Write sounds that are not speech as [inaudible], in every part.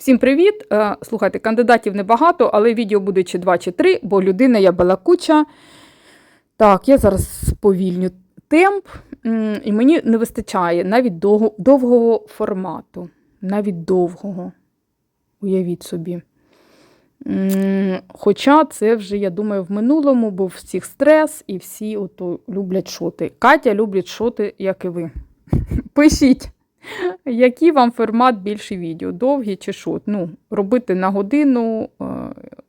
Всім привіт! Е, Слухайте, кандидатів небагато, але відео буде чи два, чи три, бо людина я балакуча. Так, я зараз сповільню темп, і мені не вистачає навіть довго, довгого формату. Навіть довгого. Уявіть собі. Хоча це вже, я думаю, в минулому був всіх стрес, і всі ото люблять шоти. Катя любить шоти, як і ви. [laughs] Пишіть. Який вам формат більше відео? Довгі чи шот? Ну, робити на годину, е,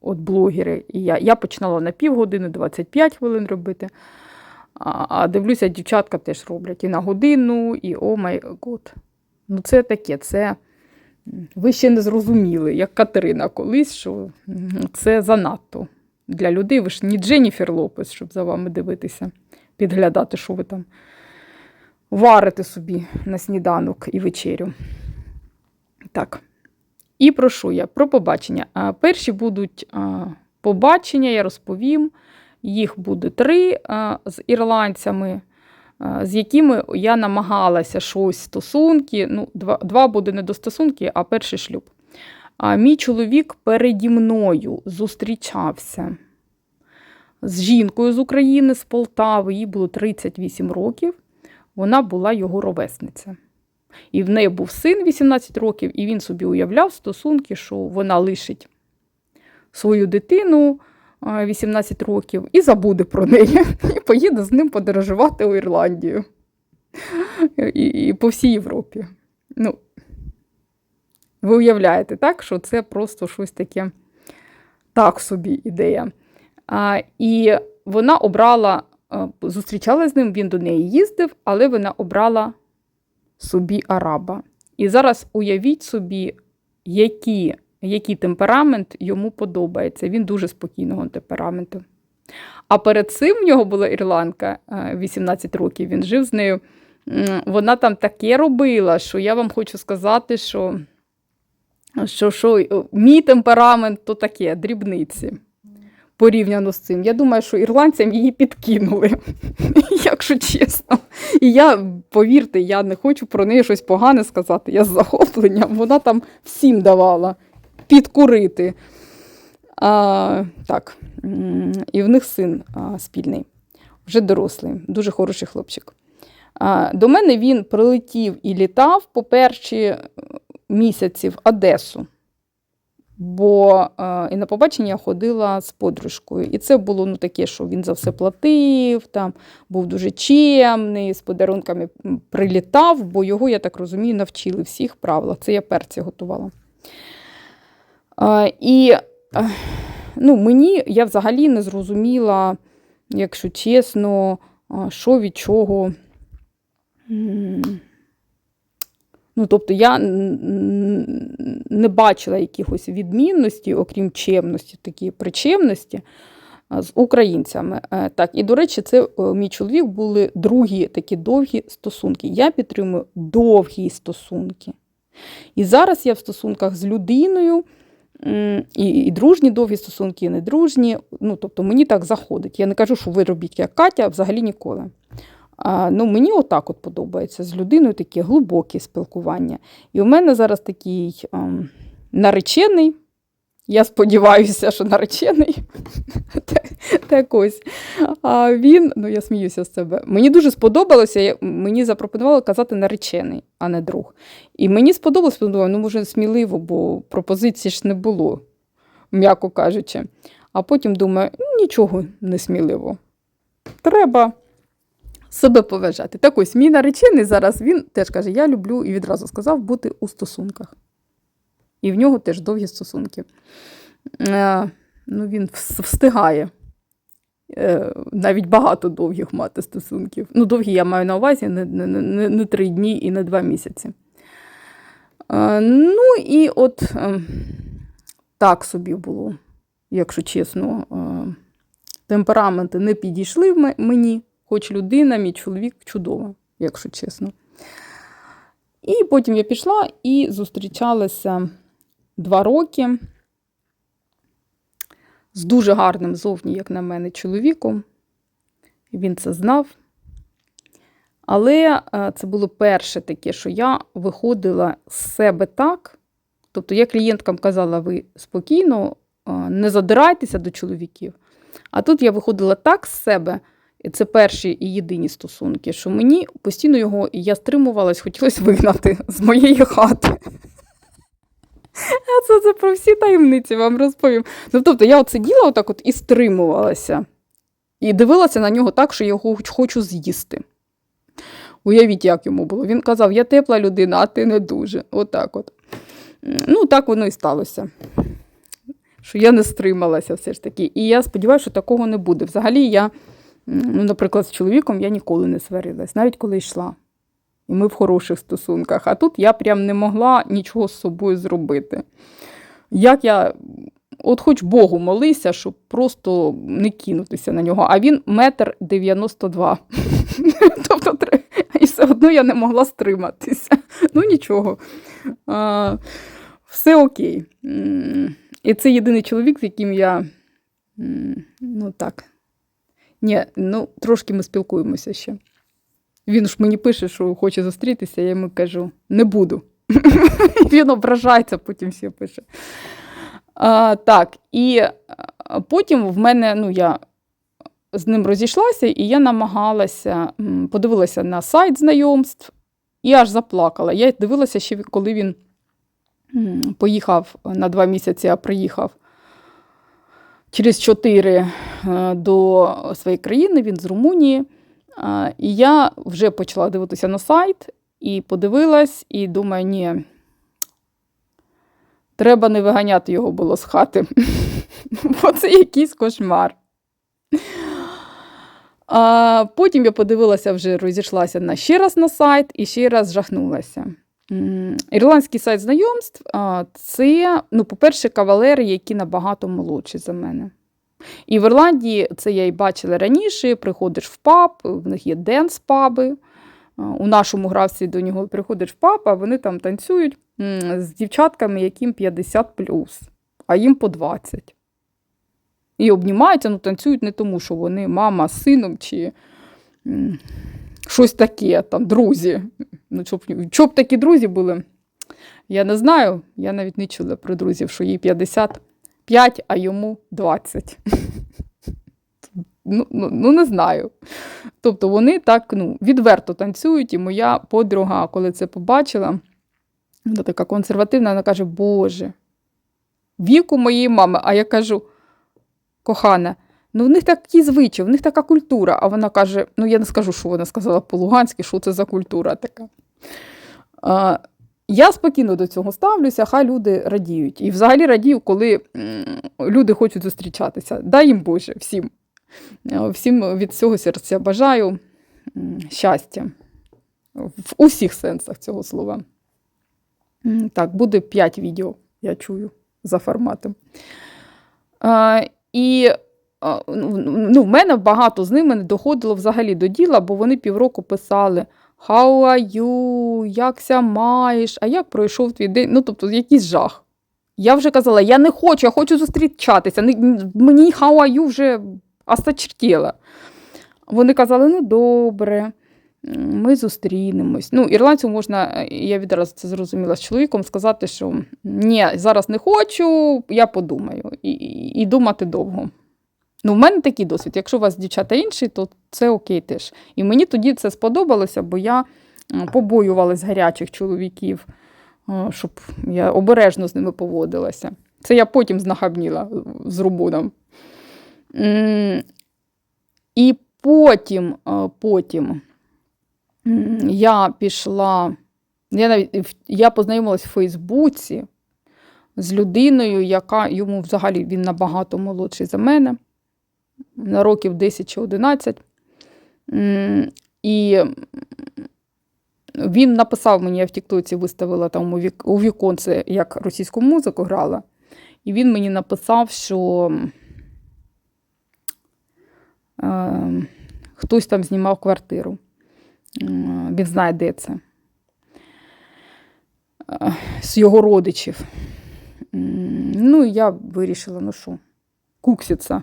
от блогери. І я, я починала на півгодини, 25 хвилин робити. А, а дивлюся, дівчатка теж роблять і на годину, і о май год. Ну, це таке, це ви ще не зрозуміли, як Катерина колись, що це занадто для людей. Ви ж не Дженніфер Лопес, щоб за вами дивитися, підглядати, що ви там варите собі на сніданок і вечерю. Так. І про що я? Про побачення. Перші будуть побачення, я розповім. Їх буде три з ірландцями, з якими я намагалася щось стосунки. Ну, два, два буде не до стосунки, а перший шлюб. А мій чоловік переді мною зустрічався з жінкою з України, з Полтави, їй було 38 років вона була його ровесниця. І в неї був син 18 років, і він собі уявляв стосунки, що вона лишить свою дитину 18 років і забуде про неї, [laughs] і поїде з ним подорожувати у Ірландію і, і по всій Європі. Ну, ви уявляєте, так, що це просто щось таке так собі ідея. А, і вона обрала зустрічалася з ним, він до неї їздив, але вона обрала собі араба. І зараз уявіть собі, які, який темперамент йому подобається. Він дуже спокійного темпераменту. А перед цим в нього була ірландка е, 18 років, він жив з нею. Вона там таке робила, що я вам хочу сказати, що, що, що е, мій темперамент то таке, дрібниці порівняно з цим. Я думаю, що ірландцям її підкинули, [laughs] якщо чесно. І я, повірте, я не хочу про неї щось погане сказати. Я з захопленням. Вона там всім давала підкурити. А, так, і в них син а, спільний, вже дорослий, дуже хороший хлопчик. А, до мене він прилетів і літав по перші місяці в Одесу бо е, і на побачення я ходила з подружкою. І це було ну, таке, що він за все платив, там, був дуже чемний, з подарунками прилітав, бо його, я так розумію, навчили всіх правилах. Це я перці готувала. Е, і ну, мені я взагалі не зрозуміла, якщо чесно, що від чого. Ну, тобто я не бачила якихось відмінностей, окрім чемності, такі причемності з українцями. Е, Так, і до речі, це е, мій чоловік були другі такі довгі стосунки. Я підтримую довгі стосунки. І зараз я в стосунках з людиною. І, і дружні довгі стосунки, і недружні. Ну, тобто мені так заходить. Я не кажу, що ви робіть як Катя, взагалі ніколи. Ну, мені отак от подобається з людиною таке глибоке спілкування. І у мене зараз такий ем, наречений. Я сподіваюся, що наречений. [laughs] Так-. А він, ну я сміюся з себе. Мені дуже сподобалося, мені запропонували казати наречений, а не друг. І мені сподобалося, подумала, ну може сміливо, бо пропозиції ж не було, м'яко кажучи. А потім думаю, «Ну, нічого не сміливо. Треба себе поважати. Так ось мій наречений зараз він теж каже: я люблю і відразу сказав бути у стосунках. І в нього теж довгі стосунки. Е, ну, він встигає е, навіть багато довгих мати стосунків. Ну, довгі я маю на увазі не, не, не, не три дні і не два місяці. Е, ну і от е, так собі було, якщо чесно. Е, темпераменти не підійшли мені, хоч людина, мій чоловік чудова, якщо чесно. І потім я пішла і зустрічалася два роки з дуже гарним зовні, як на мене, чоловіком. Він це знав. Але е, це було перше таке, що я виходила з себе так, Тобто я клієнткам казала, ви спокійно не задирайтеся до чоловіків. А тут я виходила так з себе, це перші і єдині стосунки, що мені постійно його, і я стримувалась, хотілося вигнати з моєї хати. А це, це про всі таємниці вам розповім. Ну, тобто я от сиділа отак от і стримувалася. І дивилася на нього так, що я його хочу з'їсти. Уявіть, як йому було. Він казав, я тепла людина, а ти не дуже. Отак от. Ну, так воно і сталося. Що я не стрималася все ж таки. І я сподіваюся, що такого не буде. Взагалі, я, ну, наприклад, з чоловіком я ніколи не сварилась, навіть коли йшла. І ми в хороших стосунках. А тут я прям не могла нічого з собою зробити. Як я, от хоч Богу молися, щоб просто не кинутися на нього. А він метр дев'яносто два. [laughs] Тобто, і все одно я не могла стриматися. Ну нічого. Все окей. І це єдиний чоловік, з яким я. Ну так. Ні, ну трошки ми спілкуємося ще. Він ж мені пише, що хоче зустрітися, я йому кажу, не буду. [laughs] Він ображається, потім ще пише. А, так, і потім в мене, ну, я з ним розійшлася, і я намагалася, подивилася на сайт знайомств і аж заплакала. Я дивилася ще, коли він поїхав на два місяці, а приїхав через чотири е, до своєї країни, він з Румунії. І я вже почала дивитися на сайт і подивилась, і думаю, ні, треба не виганяти його було з хати. [laughs] Бо це якийсь кошмар. А потім я подивилася, вже розійшлася на ще раз на сайт і ще раз жахнулася. Ірландський сайт знайомств це, ну, по-перше, кавалери, які набагато молодші за мене. І в Ірландії це я і бачила раніше. Приходиш в паб, в них є денс-паби. У нашому гравці до нього приходиш в паб, а вони там танцюють з дівчатками, яким 50 а їм по 20. І обнімаються, ну танцюють не тому, що вони мама з сином чи щось таке, там, друзі. Ну, щоб, щоб такі друзі були, я не знаю. Я навіть не чула про друзів, що їй 55, а йому 20. Ну, ну, ну, не знаю. Тобто вони так ну, відверто танцюють, і моя подруга, коли це побачила, вона така консервативна, вона каже: Боже, віку моєї мами. А я кажу, кохана, ну в них такі звичаї, в них така культура. А вона каже: ну я не скажу, що вона сказала по-луганськи, що це за культура така. А, я спокійно до цього ставлюся, хай люди радіють. І взагалі радію, коли люди хочуть зустрічатися. Дай їм Боже всім. Е, Всім від всього серця бажаю щастя в усіх сенсах цього слова. Так, буде 5 відео, я чую, за форматом. А, і ну, в мене багато з ними не доходило взагалі до діла, бо вони півроку писали How are you? Якся маєш? А як пройшов твій день? Ну, тобто, якийсь жах. Я вже казала, я не хочу, я хочу зустрічатися. Мені how are you вже осточертіла. Вони казали, ну добре, ми зустрінемось. Ну, ірландцю можна, е, я відразу це зрозуміла з чоловіком, сказати, що ні, зараз не хочу, я подумаю. І, і думати довго. Ну, в мене такий досвід. Якщо у вас дівчата інші, то це окей теж. І мені тоді це сподобалося, бо я м, побоювалась гарячих чоловіків, е, щоб я обережно з ними поводилася. Це я потім знахабніла з рубуном. І потім, е, потім я пішла, я навіть я познайомилась в Фейсбуці з людиною, яка йому взагалі він набагато молодший за мене, років 10 чи 11. І він написав мені, я в Тіктоці виставила там у, вік, у віконце, як російську музику грала. І він мені написав, що е, хтось там знімав квартиру. Е, Він знає, де це. Е, З його родичів. М, Ну, і я вирішила, ну що, кукситься.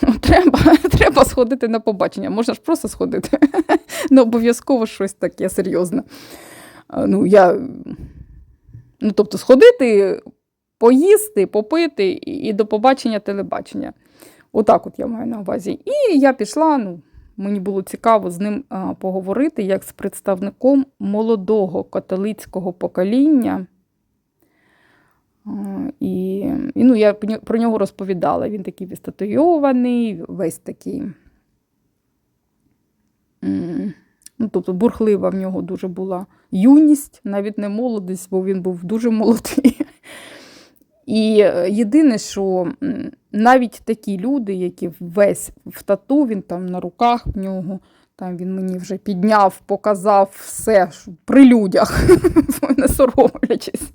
[laughs] Треба, треба сходити на побачення. Можна ж просто сходити. [laughs] Не обов'язково щось таке серйозне. Ну, я, ну, тобто, сходити, поїсти, попити і до побачення телебачення. Отак от я маю на увазі. І я пішла, ну, мені було цікаво з ним поговорити як з представником молодого католицького покоління. А, І, і ну, я про нього розповідала. Він такий відстатуйований, весь такий. Ну, тобто бурхлива в нього дуже була юність, навіть не молодість, бо він був дуже молодий. І е, єдине, що навіть такі люди, які весь в тату, він там на руках в нього, там він мені вже підняв, показав все при людях, [laughs] не соромлячись,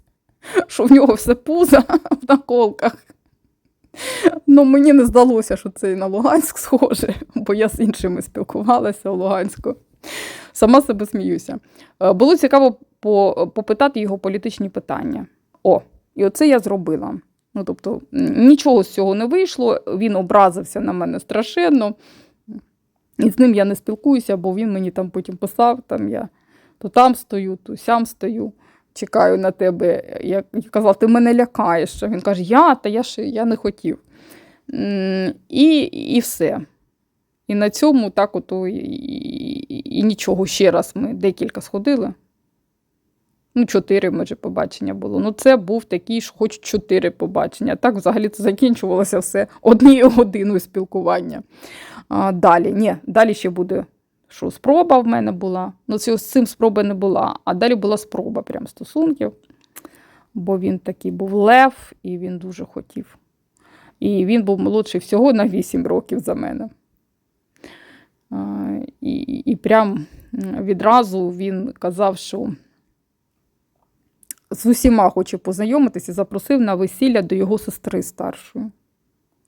[laughs] що в нього все пузо [laughs] в наколках. Ну, мені не здалося, що це і на Луганськ схоже, [laughs] бо я з іншими спілкувалася у Луганську. Сама себе сміюся. Е, Було цікаво попитати його політичні питання. О, і оце я зробила. Ну, тобто, нічого з цього не вийшло, він образився на мене страшенно. І з ним я не спілкуюся, бо він мені там потім писав, там я то там стою, то сям стою, чекаю на тебе. Я казала, ти мене лякаєш. Він каже, я, та я ж я не хотів. І, і все. І на цьому так ото і, і, і нічого. Ще раз ми декілька сходили. Ну, чотири, може, побачення було. Ну, це був такий, що хоч чотири побачення. Так взагалі це закінчувалося все однією годиною спілкування. А, далі, ні, далі ще буде, що спроба в мене була. Ну, з цим спроби не була. А далі була спроба прям стосунків. Бо він такий був лев, і він дуже хотів. І він був молодший всього на 8 років за мене. І, і прям відразу він казав, що з усіма хоче познайомитися, запросив на весілля до його сестри старшої.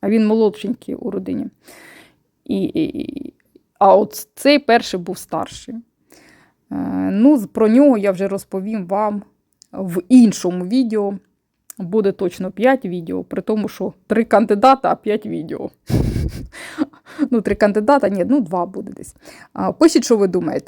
А він молодшенький у родині. І, і- а от цей перший був старший. Е, ну, про нього я вже розповім вам в іншому відео. Буде точно 5 відео, при тому, що 3 кандидата, а 5 відео. [laughs] Ну, 3 кандидата, ні, ну 2 буде десь. Пишіть, що ви думаєте.